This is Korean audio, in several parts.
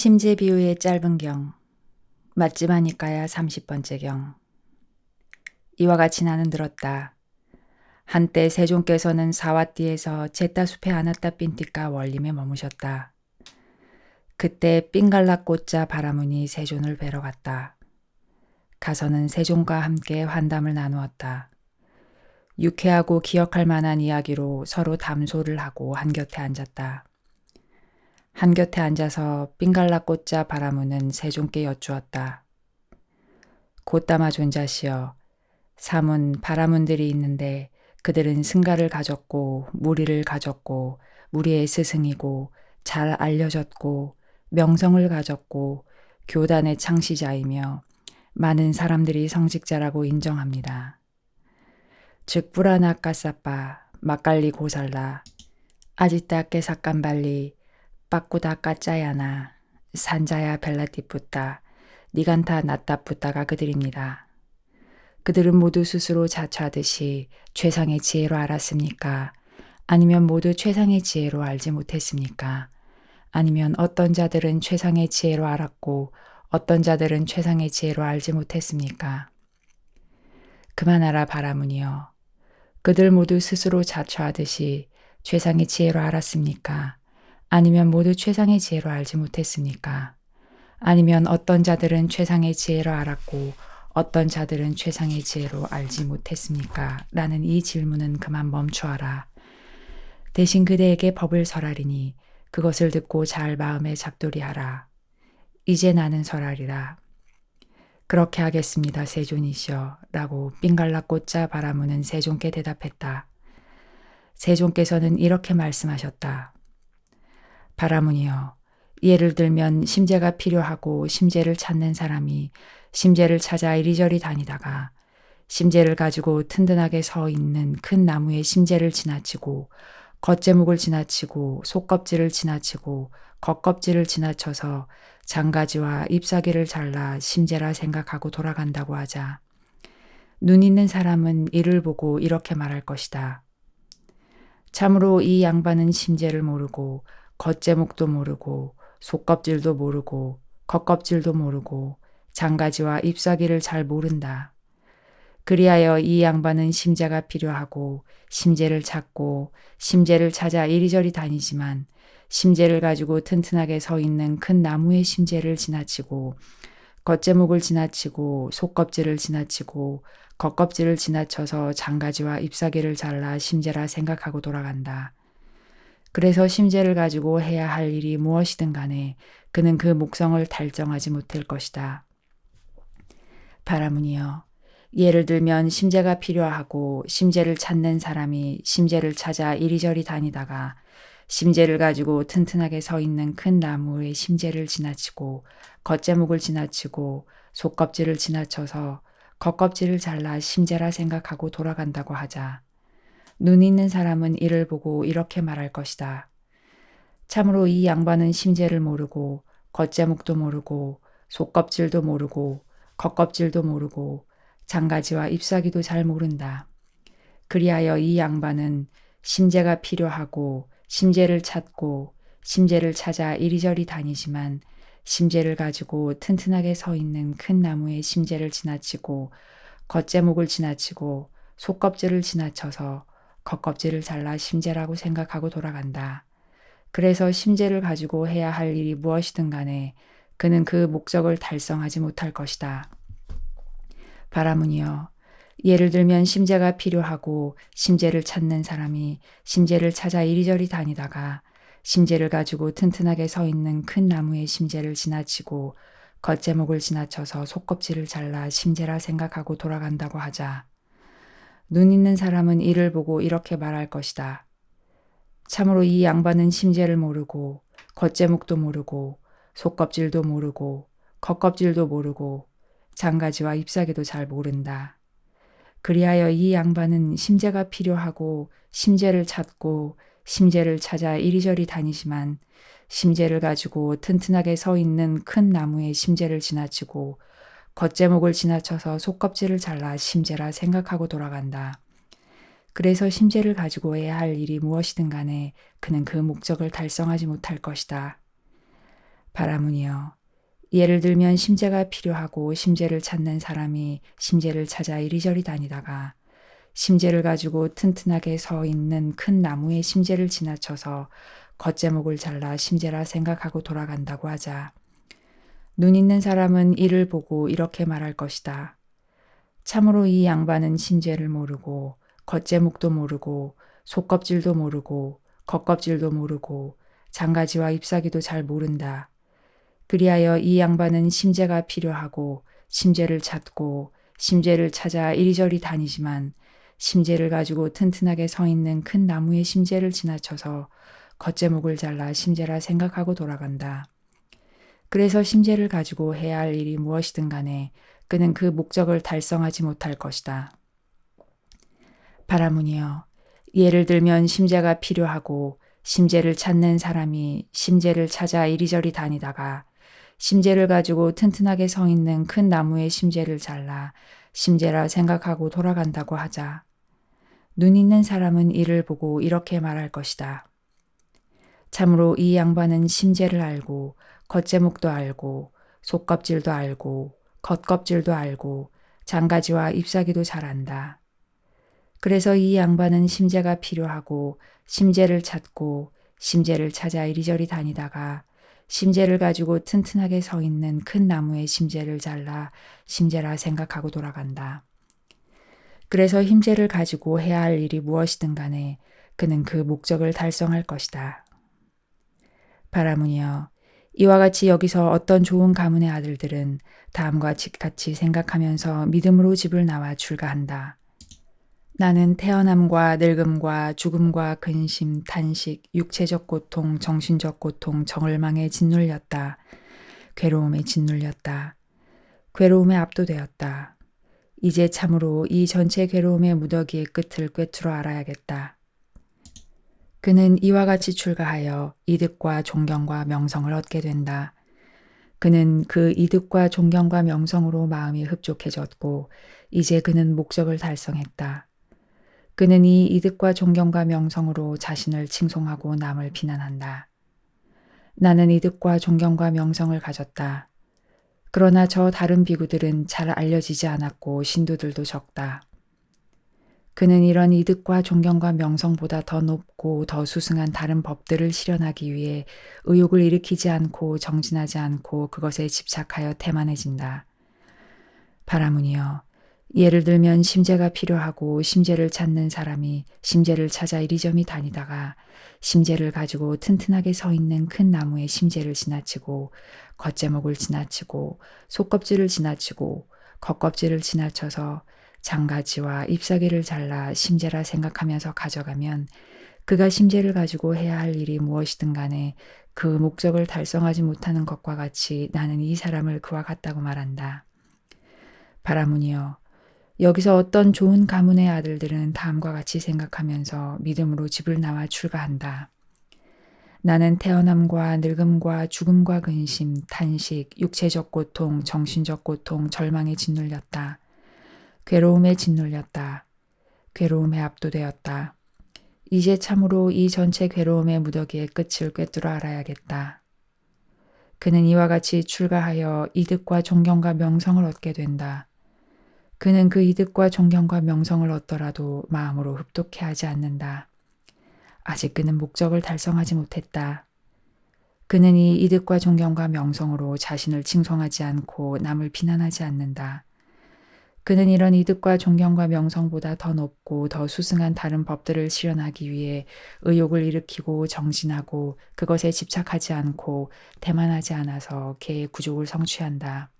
심재 비유의 짧은 경 맛집 하니까야 30번째 경 이와 같이 나는 들었다. 한때 세종께서는 사와띠에서 제따숲에 안았다 빈띠가 원림에 머무셨다. 그때 삥갈라 꽃자 바라문이 세존을 뵈러 갔다. 가서는 세종과 함께 환담을 나누었다. 유쾌하고 기억할 만한 이야기로 서로 담소를 하고 한곁에 앉았다. 한곁에 앉아서 삥갈라 꽃자 바라무는 세종께 여쭈었다. 곧담아 존자시여, 삼은 바라문들이 있는데 그들은 승가를 가졌고 무리를 가졌고 무리의 스승이고 잘 알려졌고 명성을 가졌고 교단의 창시자이며 많은 사람들이 성직자라고 인정합니다. 즉 뿌라나 까싸빠 막갈리 고살라 아지따 깨삭간발리 빠꾸다 까짜야나 산자야 벨라티뿌따 니간타 나따뿌따가 그들입니다. 그들은 모두 스스로 자처하듯이 최상의 지혜로 알았습니까? 아니면 모두 최상의 지혜로 알지 못했습니까? 아니면 어떤 자들은 최상의 지혜로 알았고 어떤 자들은 최상의 지혜로 알지 못했습니까? 그만하라 바라문이여. 그들 모두 스스로 자처하듯이 최상의 지혜로 알았습니까? 아니면 모두 최상의 지혜로 알지 못했습니까? 아니면 어떤 자들은 최상의 지혜로 알았고 어떤 자들은 최상의 지혜로 알지 못했습니까? 라는 이 질문은 그만 멈추어라. 대신 그대에게 법을 설하리니 그것을 듣고 잘 마음에 잡돌이하라. 이제 나는 설하리라. 그렇게 하겠습니다, 세존이시여. 라고 삥갈라 꽂자 바라무는 세존께 대답했다. 세존께서는 이렇게 말씀하셨다. 바라문이여. 예를 들면 심재가 필요하고 심재를 찾는 사람이 심재를 찾아 이리저리 다니다가 심재를 가지고 튼튼하게 서 있는 큰 나무의 심재를 지나치고 겉제목을 지나치고 속껍질을 지나치고 겉껍질을 지나쳐서 장가지와 잎사귀를 잘라 심재라 생각하고 돌아간다고 하자. 눈 있는 사람은 이를 보고 이렇게 말할 것이다. 참으로 이 양반은 심재를 모르고 겉제목도 모르고 속껍질도 모르고 겉껍질도 모르고 장가지와 잎사귀를 잘 모른다. 그리하여 이 양반은 심재가 필요하고 심재를 찾고 심재를 찾아 이리저리 다니지만 심재를 가지고 튼튼하게 서 있는 큰 나무의 심재를 지나치고 겉제목을 지나치고 속껍질을 지나치고 겉껍질을 지나쳐서 장가지와 잎사귀를 잘라 심재라 생각하고 돌아간다. 그래서 심재를 가지고 해야 할 일이 무엇이든 간에 그는 그 목성을 달성하지 못할 것이다. 바라문이여. 예를 들면 심재가 필요하고 심재를 찾는 사람이 심재를 찾아 이리저리 다니다가 심재를 가지고 튼튼하게 서 있는 큰 나무의 심재를 지나치고 겉제목을 지나치고 속껍질을 지나쳐서 겉껍질을 잘라 심재라 생각하고 돌아간다고 하자. 눈 있는 사람은 이를 보고 이렇게 말할 것이다. 참으로 이 양반은 심재를 모르고 겉제목도 모르고 속껍질도 모르고 겉껍질도 모르고 장가지와 잎사귀도 잘 모른다. 그리하여 이 양반은 심재가 필요하고 심재를 찾고 심재를 찾아 이리저리 다니지만 심재를 가지고 튼튼하게 서 있는 큰 나무의 심재를 지나치고 겉제목을 지나치고 속껍질을 지나쳐서 겉껍질을 잘라 심재라고 생각하고 돌아간다. 그래서 심재를 가지고 해야 할 일이 무엇이든 간에 그는 그 목적을 달성하지 못할 것이다. 바라문이여, 예를 들면 심재가 필요하고 심재를 찾는 사람이 심재를 찾아 이리저리 다니다가 심재를 가지고 튼튼하게 서 있는 큰 나무의 심재를 지나치고 겉제목을 지나쳐서 속껍질을 잘라 심재라 생각하고 돌아간다고 하자. 눈 있는 사람은 이를 보고 이렇게 말할 것이다. 참으로 이 양반은 심재를 모르고 겉제목도 모르고 속껍질도 모르고 겉껍질도 모르고 장가지와 잎사귀도 잘 모른다. 그리하여 이 양반은 심재가 필요하고 심재를 찾고 심재를 찾아 이리저리 다니지만 심재를 가지고 튼튼하게 서 있는 큰 나무의 심재를 지나치고 겉제목을 지나쳐서 속껍질을 잘라 심재라 생각하고 돌아간다. 그래서 심재를 가지고 해야 할 일이 무엇이든 간에 그는 그 목적을 달성하지 못할 것이다. 바라문이여 예를 들면 심재가 필요하고 심재를 찾는 사람이 심재를 찾아 이리저리 다니다가 심재를 가지고 튼튼하게 서 있는 큰 나무의 심재를 지나쳐서 겉제목을 잘라 심재라 생각하고 돌아간다고 하자. 눈 있는 사람은 이를 보고 이렇게 말할 것이다. 참으로 이 양반은 심재를 모르고 겉제목도 모르고 속껍질도 모르고 겉껍질도 모르고 장가지와 잎사귀도 잘 모른다. 그리하여 이 양반은 심재가 필요하고 심재를 찾고 심재를 찾아 이리저리 다니지만 심재를 가지고 튼튼하게 서 있는 큰 나무의 심재를 지나쳐서 겉제목을 잘라 심재라 생각하고 돌아간다. 그래서 심재를 가지고 해야 할 일이 무엇이든 간에 그는 그 목적을 달성하지 못할 것이다. 바라문이여, 예를 들면 심재가 필요하고 심재를 찾는 사람이 심재를 찾아 이리저리 다니다가 심재를 가지고 튼튼하게 서 있는 큰 나무의 심재를 잘라 심재라 생각하고 돌아간다고 하자. 눈 있는 사람은 이를 보고 이렇게 말할 것이다. 참으로 이 양반은 심재를 알고 겉제목도 알고 속껍질도 알고 겉껍질도 알고 장가지와 잎사귀도 잘 안다. 그래서 이 양반은 심재가 필요하고 심재를 찾고 심재를 찾아 이리저리 다니다가 심재를 가지고 튼튼하게 서 있는 큰 나무의 심재를 잘라 심재라 생각하고 돌아간다. 그래서 힘재를 가지고 해야 할 일이 무엇이든 간에 그는 그 목적을 달성할 것이다. 바라문이여, 이와 같이 여기서 어떤 좋은 가문의 아들들은 다음과 같이 생각하면서 믿음으로 집을 나와 출가한다. 나는 태어남과 늙음과 죽음과 근심, 탄식, 육체적 고통, 정신적 고통, 정을망에 짓눌렸다. 괴로움에 짓눌렸다. 괴로움에 압도되었다. 이제 참으로 이 전체 괴로움의 무더기의 끝을 꿰뚫어 알아야겠다. 그는 이와 같이 출가하여 이득과 존경과 명성을 얻게 된다. 그는 그 이득과 존경과 명성으로 마음이 흡족해졌고, 이제 그는 목적을 달성했다. 그는 이 이득과 존경과 명성으로 자신을 칭송하고 남을 비난한다. 나는 이득과 존경과 명성을 가졌다. 그러나 저 다른 비구들은 잘 알려지지 않았고 신도들도 적다. 그는 이런 이득과 존경과 명성보다 더 높고 더 수승한 다른 법들을 실현하기 위해 의욕을 일으키지 않고 정진하지 않고 그것에 집착하여 태만해진다. 바라문이여, 예를 들면 심재가 필요하고 심재를 찾는 사람이 심재를 찾아 이리저리 다니다가 심재를 가지고 튼튼하게 서 있는 큰 나무의 심재를 지나치고 겉제목을 지나치고 속껍질을 지나치고 겉껍질을 지나쳐서 장가지와 잎사귀를 잘라 심재라 생각하면서 가져가면 그가 심재를 가지고 해야 할 일이 무엇이든 간에 그 목적을 달성하지 못하는 것과 같이 나는 이 사람을 그와 같다고 말한다. 바라문이여, 여기서 어떤 좋은 가문의 아들들은 다음과 같이 생각하면서 믿음으로 집을 나와 출가한다. 나는 태어남과 늙음과 죽음과 근심, 탄식, 육체적 고통, 정신적 고통, 절망에 짓눌렸다. 괴로움에 짓눌렸다. 괴로움에 압도되었다. 이제 참으로 이 전체 괴로움의 무더기의 끝을 꿰뚫어 알아야겠다. 그는 이와 같이 출가하여 이득과 존경과 명성을 얻게 된다. 그는 그 이득과 존경과 명성을 얻더라도 마음으로 흡독해 하지 않는다. 아직 그는 목적을 달성하지 못했다. 그는 이 이득과 존경과 명성으로 자신을 칭송하지 않고 남을 비난하지 않는다. 그는 이런 이득과 존경과 명성보다 더 높고 더 수승한 다른 법들을 실현하기 위해 의욕을 일으키고 정진하고 그것에 집착하지 않고 대만하지 않아서 개의 구족을 성취한다.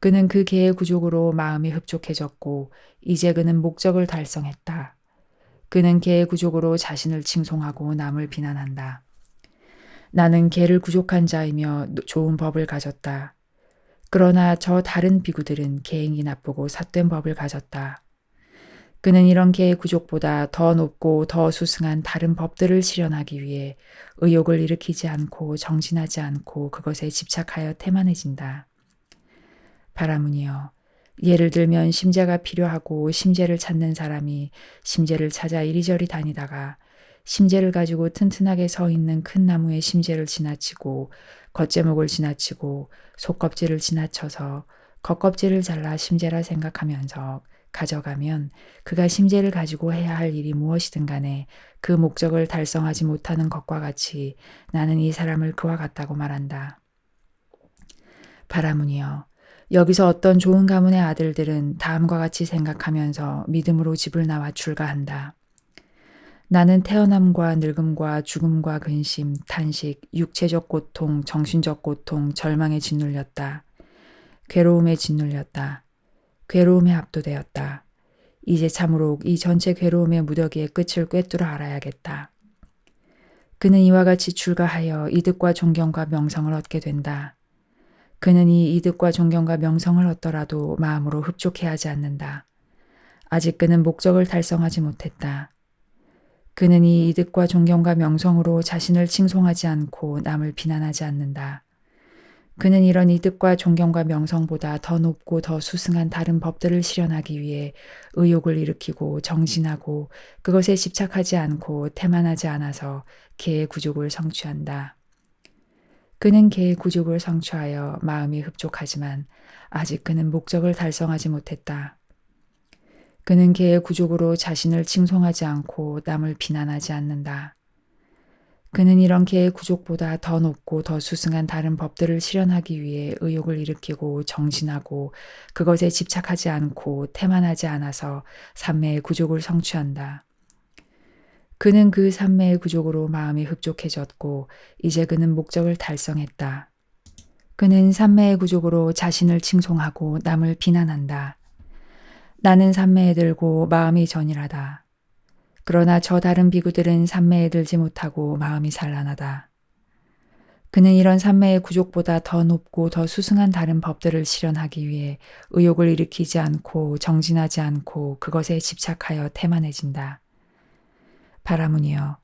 그는 그 개의 구족으로 마음이 흡족해졌고 이제 그는 목적을 달성했다. 그는 개의 구족으로 자신을 칭송하고 남을 비난한다. 나는 개를 구족한 자이며 좋은 법을 가졌다. 그러나 저 다른 비구들은 개행이 나쁘고 삿된 법을 가졌다. 그는 이런 개의 구족보다 더 높고 더 수승한 다른 법들을 실현하기 위해 의욕을 일으키지 않고 정진하지 않고 그것에 집착하여 태만해진다. 바라문이여, 예를 들면 심재가 필요하고 심재를 찾는 사람이 심재를 찾아 이리저리 다니다가 심재를 가지고 튼튼하게 서 있는 큰 나무의 심재를 지나치고 겉제목을 지나치고 속껍질을 지나쳐서 겉껍질을 잘라 심재라 생각하면서 가져가면 그가 심재를 가지고 해야 할 일이 무엇이든 간에 그 목적을 달성하지 못하는 것과 같이 나는 이 사람을 그와 같다고 말한다. 바라문이여 여기서 어떤 좋은 가문의 아들들은 다음과 같이 생각하면서 믿음으로 집을 나와 출가한다. 나는 태어남과 늙음과 죽음과 근심, 탄식, 육체적 고통, 정신적 고통, 절망에 짓눌렸다. 괴로움에 짓눌렸다. 괴로움에 압도되었다. 이제 참으로 이 전체 괴로움의 무더기의 끝을 꿰뚫어 알아야겠다. 그는 이와 같이 출가하여 이득과 존경과 명성을 얻게 된다. 그는 이 이득과 존경과 명성을 얻더라도 마음으로 흡족해 하지 않는다. 아직 그는 목적을 달성하지 못했다. 그는 이 이득과 존경과 명성으로 자신을 칭송하지 않고 남을 비난하지 않는다. 그는 이런 이득과 존경과 명성보다 더 높고 더 수승한 다른 법들을 실현하기 위해 의욕을 일으키고 정진하고 그것에 집착하지 않고 태만하지 않아서 개의 구족을 성취한다. 그는 개의 구족을 성취하여 마음이 흡족하지만 아직 그는 목적을 달성하지 못했다. 그는 개의 구족으로 자신을 칭송하지 않고 남을 비난하지 않는다. 그는 이런 개의 구족보다 더 높고 더 수승한 다른 법들을 실현하기 위해 의욕을 일으키고 정진하고 그것에 집착하지 않고 태만하지 않아서 삼매의 구족을 성취한다. 그는 그 삼매의 구족으로 마음이 흡족해졌고 이제 그는 목적을 달성했다. 그는 삼매의 구족으로 자신을 칭송하고 남을 비난한다. 나는 삼매에 들고 마음이 전일하다. 그러나 저 다른 비구들은 삼매에 들지 못하고 마음이 산란하다. 그는 이런 삼매의 구족보다 더 높고 더 수승한 다른 법들을 실현하기 위해 의욕을 일으키지 않고 정진하지 않고 그것에 집착하여 태만해진다. 바라문이여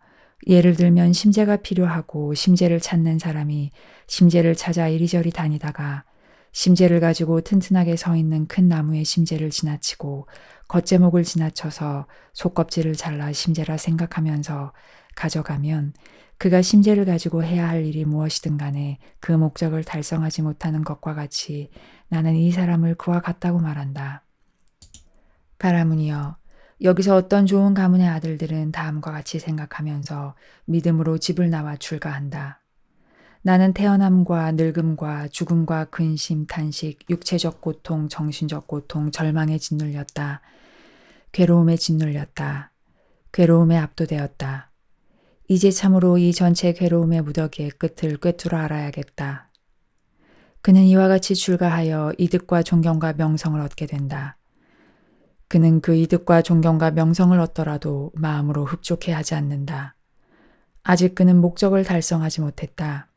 예를 들면 심재가 필요하고 심재를 찾는 사람이 심재를 찾아 이리저리 다니다가 심재를 가지고 튼튼하게 서 있는 큰 나무의 심재를 지나치고 겉제목을 지나쳐서 속껍질을 잘라 심재라 생각하면서 가져가면 그가 심재를 가지고 해야 할 일이 무엇이든 간에 그 목적을 달성하지 못하는 것과 같이 나는 이 사람을 그와 같다고 말한다. 바라문이여 여기서 어떤 좋은 가문의 아들들은 다음과 같이 생각하면서 믿음으로 집을 나와 출가한다. 나는 태어남과 늙음과 죽음과 근심, 탄식, 육체적 고통, 정신적 고통, 절망에 짓눌렸다. 괴로움에 짓눌렸다. 괴로움에 압도되었다. 이제 참으로 이 전체 괴로움의 무더기의 끝을 꿰뚫어 알아야겠다. 그는 이와 같이 출가하여 이득과 존경과 명성을 얻게 된다. 그는 그 이득과 존경과 명성을 얻더라도 마음으로 흡족해 하지 않는다. 아직 그는 목적을 달성하지 못했다.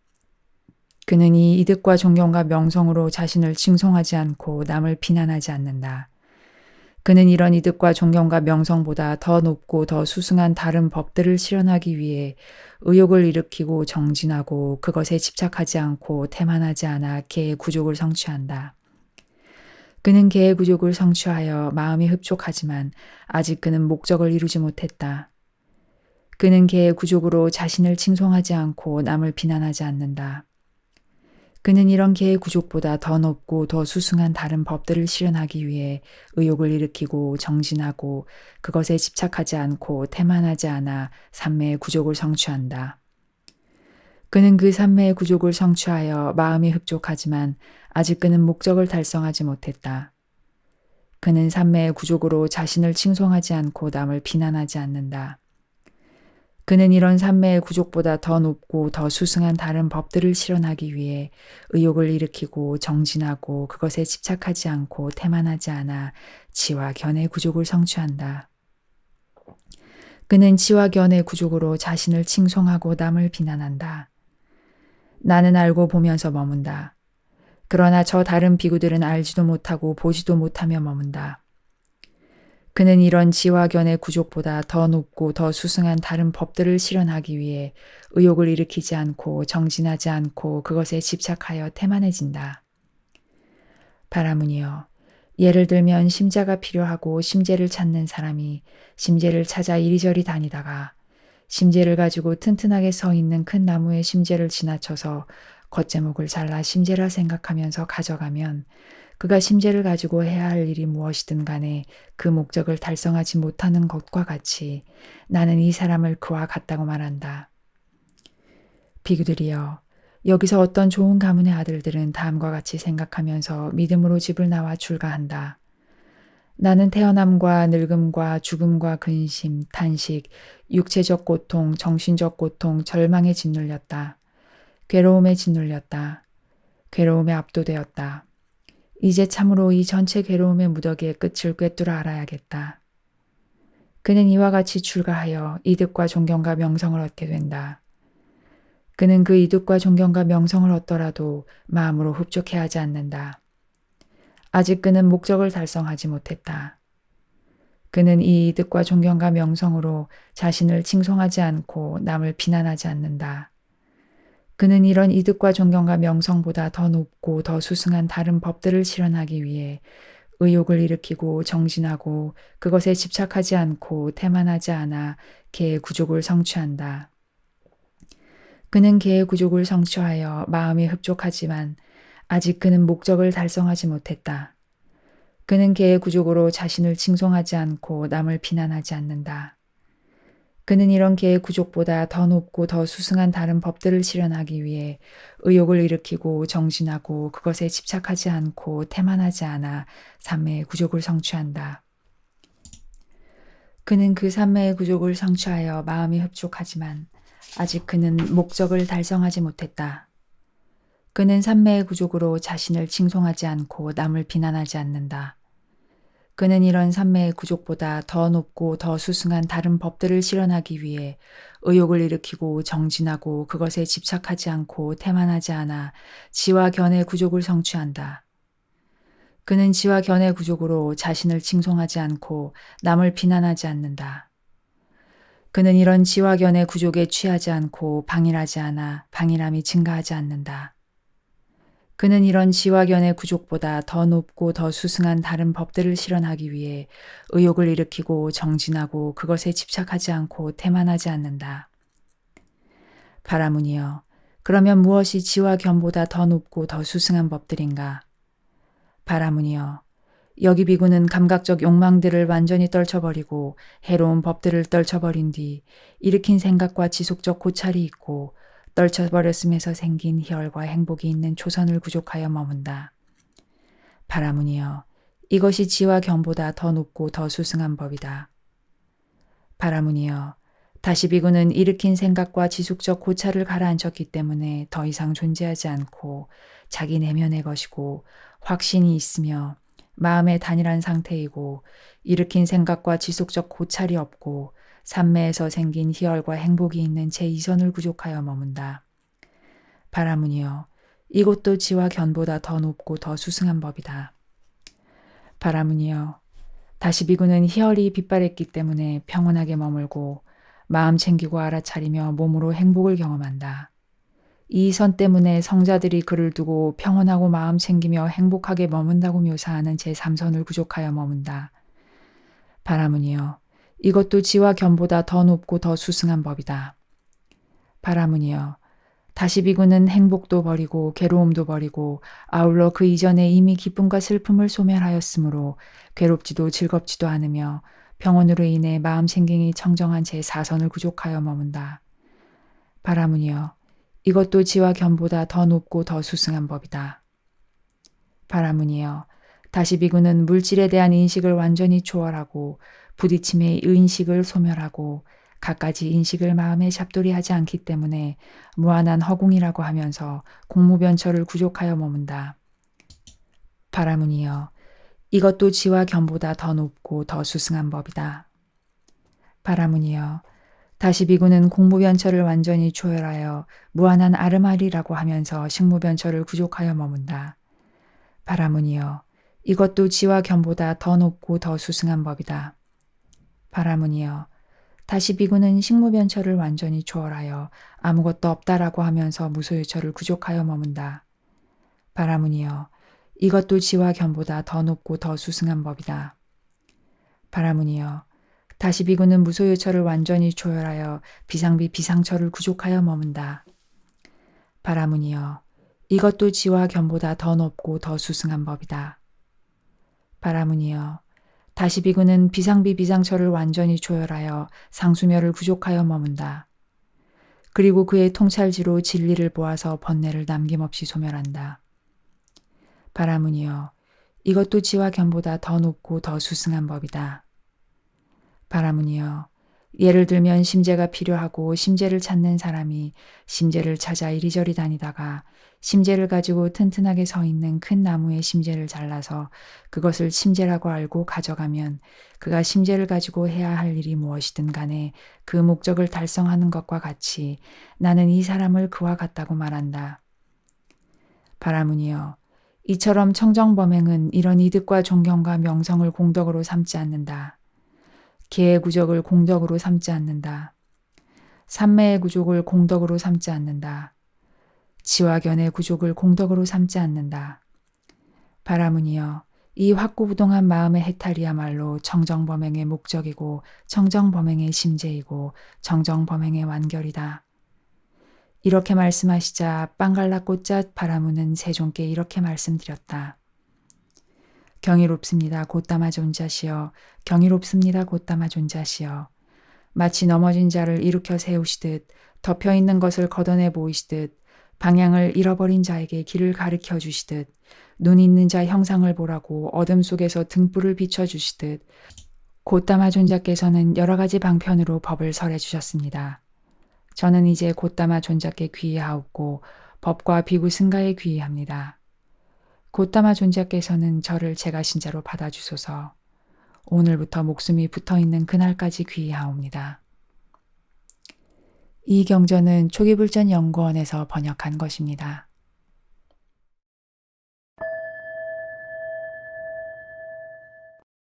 그는 이 이득과 존경과 명성으로 자신을 칭송하지 않고 남을 비난하지 않는다. 그는 이런 이득과 존경과 명성보다 더 높고 더 수승한 다른 법들을 실현하기 위해 의욕을 일으키고 정진하고 그것에 집착하지 않고 태만하지 않아 개의 구족을 성취한다. 그는 개의 구족을 성취하여 마음이 흡족하지만 아직 그는 목적을 이루지 못했다. 그는 개의 구족으로 자신을 칭송하지 않고 남을 비난하지 않는다. 그는 이런 개의 구족보다 더 높고 더 수승한 다른 법들을 실현하기 위해 의욕을 일으키고 정진하고 그것에 집착하지 않고 태만하지 않아 삼매의 구족을 성취한다. 그는 그 삼매의 구족을 성취하여 마음이 흡족하지만 아직 그는 목적을 달성하지 못했다. 그는 삼매의 구족으로 자신을 칭송하지 않고 남을 비난하지 않는다. 그는 이런 삼매의 구족보다 더 높고 더 수승한 다른 법들을 실현하기 위해 의욕을 일으키고 정진하고 그것에 집착하지 않고 태만하지 않아 지와 견의 구족을 성취한다. 그는 지와 견의 구족으로 자신을 칭송하고 남을 비난한다. 나는 알고 보면서 머문다. 그러나 저 다른 비구들은 알지도 못하고 보지도 못하며 머문다. 그는 이런 지와 견의 구족보다 더 높고 더 수승한 다른 법들을 실현하기 위해 의욕을 일으키지 않고 정진하지 않고 그것에 집착하여 태만해진다. 바라문이여 예를 들면 심자가 필요하고 심재를 찾는 사람이 심재를 찾아 이리저리 다니다가 심재를 가지고 튼튼하게 서 있는 큰 나무의 심재를 지나쳐서 겉제목을 잘라 심재라 생각하면서 가져가면 그가 심재를 가지고 해야 할 일이 무엇이든 간에 그 목적을 달성하지 못하는 것과 같이 나는 이 사람을 그와 같다고 말한다. 비구들이여 여기서 어떤 좋은 가문의 아들들은 다음과 같이 생각하면서 믿음으로 집을 나와 출가한다. 나는 태어남과 늙음과 죽음과 근심, 탄식, 육체적 고통, 정신적 고통, 절망에 짓눌렸다. 괴로움에 짓눌렸다. 괴로움에 압도되었다. 이제 참으로 이 전체 괴로움의 무더기의 끝을 꿰뚫어 알아야겠다. 그는 이와 같이 출가하여 이득과 존경과 명성을 얻게 된다. 그는 그 이득과 존경과 명성을 얻더라도 마음으로 흡족해 하지 않는다. 아직 그는 목적을 달성하지 못했다. 그는 이 이득과 존경과 명성으로 자신을 칭송하지 않고 남을 비난하지 않는다. 그는 이런 이득과 존경과 명성보다 더 높고 더 수승한 다른 법들을 실현하기 위해 의욕을 일으키고 정진하고 그것에 집착하지 않고 태만하지 않아 개의 구족을 성취한다. 그는 개의 구족을 성취하여 마음이 흡족하지만 아직 그는 목적을 달성하지 못했다. 그는 개의 구족으로 자신을 칭송하지 않고 남을 비난하지 않는다. 그는 이런 개의 구족보다 더 높고 더 수승한 다른 법들을 실현하기 위해 의욕을 일으키고 정진하고 그것에 집착하지 않고 태만하지 않아 삼매의 구족을 성취한다. 그는 그 삼매의 구족을 성취하여 마음이 흡족하지만 아직 그는 목적을 달성하지 못했다. 그는 삼매의 구족으로 자신을 칭송하지 않고 남을 비난하지 않는다. 그는 이런 삼매의 구족보다 더 높고 더 수승한 다른 법들을 실현하기 위해 의욕을 일으키고 정진하고 그것에 집착하지 않고 태만하지 않아 지와 견의 구족을 성취한다. 그는 지와 견의 구족으로 자신을 칭송하지 않고 남을 비난하지 않는다. 그는 이런 지와 견의 구족에 취하지 않고 방일하지 않아 방일함이 증가하지 않는다. 그는 이런 지와견의 구족보다 더 높고 더 수승한 다른 법들을 실현하기 위해 의욕을 일으키고 정진하고 그것에 집착하지 않고 태만하지 않는다. 바라문이여, 그러면 무엇이 지와 견보다 더 높고 더 수승한 법들인가? 바라문이여, 여기 비구는 감각적 욕망들을 완전히 떨쳐버리고 해로운 법들을 떨쳐버린 뒤 일으킨 생각과 지속적 고찰이 있고 떨쳐버렸음에서 생긴 희열과 행복이 있는 초선을 구족하여 머문다. 바라문이여, 이것이 지와 견보다 더 높고 더 수승한 법이다. 바라문이여, 다시 비구는 일으킨 생각과 지속적 고찰을 가라앉혔기 때문에 더 이상 존재하지 않고 자기 내면의 것이고 확신이 있으며 마음의 단일한 상태이고 일으킨 생각과 지속적 고찰이 없고 산매에서 생긴 희열과 행복이 있는 제2선을 구족하여 머문다. 바라문이여, 이곳도 지와 견보다 더 높고 더 수승한 법이다. 바라문이여, 다시 비구는 희열이 빗발했기 때문에 평온하게 머물고 마음 챙기고 알아차리며 몸으로 행복을 경험한다. 이 선 때문에 성자들이 그를 두고 평온하고 마음 챙기며 행복하게 머문다고 묘사하는 제3선을 구족하여 머문다. 바라문이여, 이것도 지와 견보다 더 높고 더 수승한 법이다. 바라문이여, 다시 비구는 행복도 버리고 괴로움도 버리고 아울러 그 이전에 이미 기쁨과 슬픔을 소멸하였으므로 괴롭지도 즐겁지도 않으며 병원으로 인해 마음 생경이 청정한 제 사선을 구족하여 머문다. 바라문이여, 이것도 지와 견보다 더 높고 더 수승한 법이다. 바라문이여, 다시 비구는 물질에 대한 인식을 완전히 초월하고 부딪힘의 인식을 소멸하고 갖가지 인식을 마음에 잡돌이하지 않기 때문에 무한한 허공이라고 하면서 공무변처를 구족하여 머문다. 바라문이여 이것도 지와 견보다 더 높고 더 수승한 법이다. 바라문이여 다시 비구는 공무변처를 완전히 초월하여 무한한 아르마리라고 하면서 식무변처를 구족하여 머문다. 바라문이여 이것도 지와 견보다 더 높고 더 수승한 법이다. 바라문이여 다시 비구는 식무변처를 완전히 초월하여 아무것도 없다라고 하면서 무소유처를 구족하여 머문다. 바라문이여 이것도 지와 견보다 더 높고 더 수승한 법이다. 바라문이여 다시 비구는 무소유처를 완전히 조열하여 비상비 비상처를 구족하여 머문다. 바라문이여 이것도 지와 견보다 더 높고 더 수승한 법이다. 바라문이여 다시 비구는 비상비 비상처를 완전히 조열하여 상수멸을 구족하여 머문다. 그리고 그의 통찰지로 진리를 보아서 번뇌를 남김없이 소멸한다. 바라문이여 이것도 지와 견보다 더 높고 더 수승한 법이다. 바라문이여 예를 들면 심재가 필요하고 심재를 찾는 사람이 심재를 찾아 이리저리 다니다가 심재를 가지고 튼튼하게 서 있는 큰 나무의 심재를 잘라서 그것을 심재라고 알고 가져가면 그가 심재를 가지고 해야 할 일이 무엇이든 간에 그 목적을 달성하는 것과 같이 나는 이 사람을 그와 같다고 말한다. 바라문이여 이처럼 청정범행은 이런 이득과 존경과 명성을 공덕으로 삼지 않는다. 개의 구적을 공덕으로 삼지 않는다. 삼매의 구족을 공덕으로 삼지 않는다. 지와견의 구족을 공덕으로 삼지 않는다. 바라문이여 이 확고부동한 마음의 해탈이야말로 청정범행의 목적이고 청정범행의 심재이고 청정범행의 완결이다. 이렇게 말씀하시자 빵갈라 꽃잣 바라문은 세종께 이렇게 말씀드렸다. 경이롭습니다. 곧담아 존자시여. 경이롭습니다. 곧담아 존자시여. 마치 넘어진 자를 일으켜 세우시듯 덮여 있는 것을 걷어내 보이시듯 방향을 잃어버린 자에게 길을 가르쳐 주시듯 눈 있는 자 형상을 보라고 어둠 속에서 등불을 비춰 주시듯 곧담아 존자께서는 여러 가지 방편으로 법을 설해 주셨습니다. 저는 이제 곧담아 존자께 귀의하옵고 법과 비구 승가에 귀의합니다. 곧담아 존자께서는 저를 제가 신자로 받아주소서 오늘부터 목숨이 붙어 있는 그날까지 귀의하옵니다. 이 경전은 초기불전 연구원에서 번역한 것입니다.